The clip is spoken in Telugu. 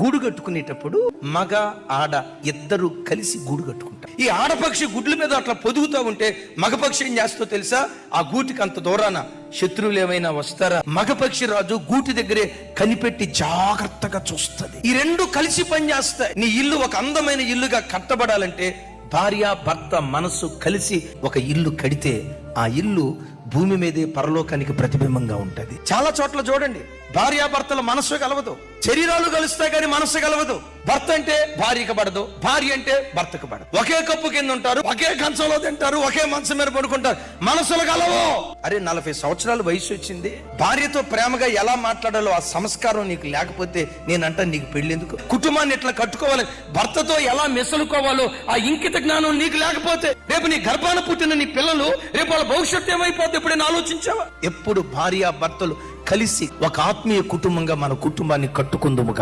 గూడు కట్టుకునేటప్పుడు మగ ఆడ ఇద్దరు కలిసి గూడు కట్టుకుంటారు. ఈ ఆడపక్షి గుడ్ల మీద అట్లా పొదుగుతూ ఉంటే మగపక్షి ఏం చేస్తో తెలుసా? ఆ గూటికి అంత దూరాన శత్రువులు ఏమైనా వస్తారా? మగపక్షి రాజు గూటి దగ్గరే కనిపెట్టి జాగ్రత్తగా చూస్తుంది. ఈ రెండు కలిసి పనిచేస్తాయి నీ ఇల్లు ఒక అందమైన ఇల్లుగా కట్టబడాలంటే భార్య భర్త మనసు కలిసి ఒక ఇల్లు కడితే ఆ ఇల్లు భూమి మీదే పరలోకానికి ప్రతిబింబంగా ఉంటుంది. చాలా చోట్ల చూడండి భార్యాభర్తల మనస్సు కలవదు. శరీరాలు కలుస్తాయి కానీ మనస్సు కలవదు. భర్త అంటే భార్యకి పడదు భార్య అంటే భర్తకు పడదు. ఒకే కప్పు కింద ఉంటారు ఒకే కంచంలో తింటారు ఒకే మనసు మీద పడుకుంటారు. మనసులు కలవు. అరే నలభై సంవత్సరాలు వయసు వచ్చింది. భార్యతో ప్రేమగా ఎలా మాట్లాడాలో ఆ సంస్కారం నీకు లేకపోతే నేనంట నీకు పెళ్ళెందుకు? కుటుంబాన్ని ఎట్లా కట్టుకోవాలి? భర్తతో ఎలా మెసులుకోవాలో ఆ ఇంకిత జ్ఞానం నీకు లేకపోతే రేపు నీ గర్భాన పుట్టిన నీ పిల్లలు రేపు వాళ్ళ భవిష్యత్తు ఏమైపోతే ఎప్పుడైనా ఆలోచించావా? ఎప్పుడు భార్య భర్తలు కలిసి ఒక ఆత్మీయ కుటుంబంగా మన కుటుంబాన్ని కట్టుకుందుముగా